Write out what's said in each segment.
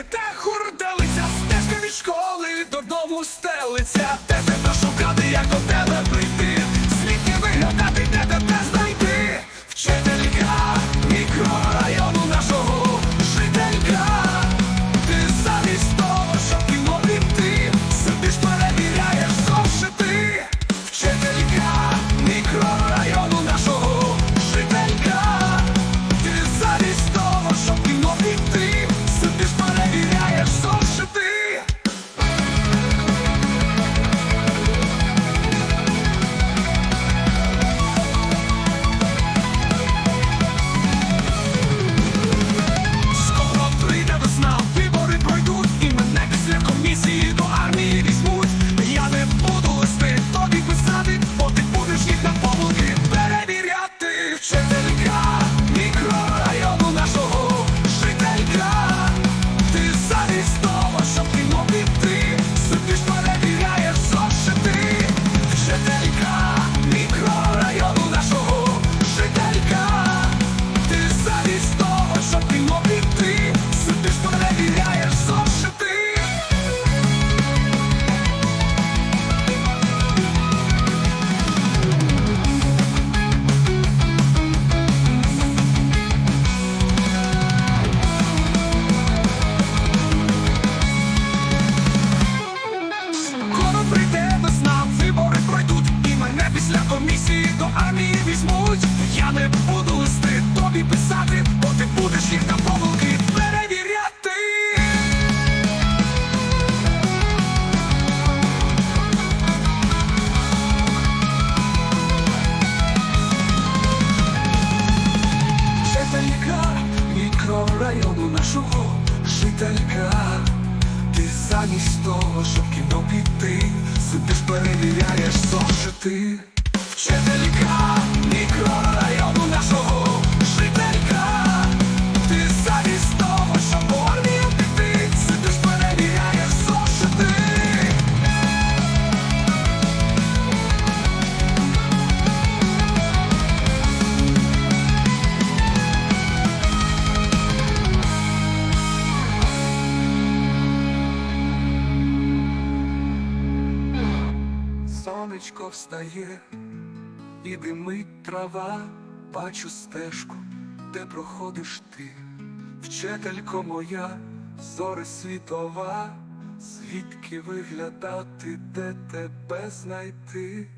Ми так гурталися стежкою від школи. Тобі писати, бо ти будеш їх на помилки перевіряти. Жителька мікрорайону нашого жителька. Ти замість того, щоб кіно піти, сидиш перевіряєш зошити. Вчителька мікрорайону Сонечко встає, і димить трава, бачу стежку, де проходиш ти, вчителько моя, зоре світова, звідки виглядати, де тебе знайти.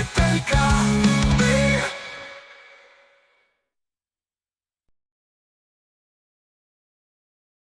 Жителька мікрорайону нашого жителька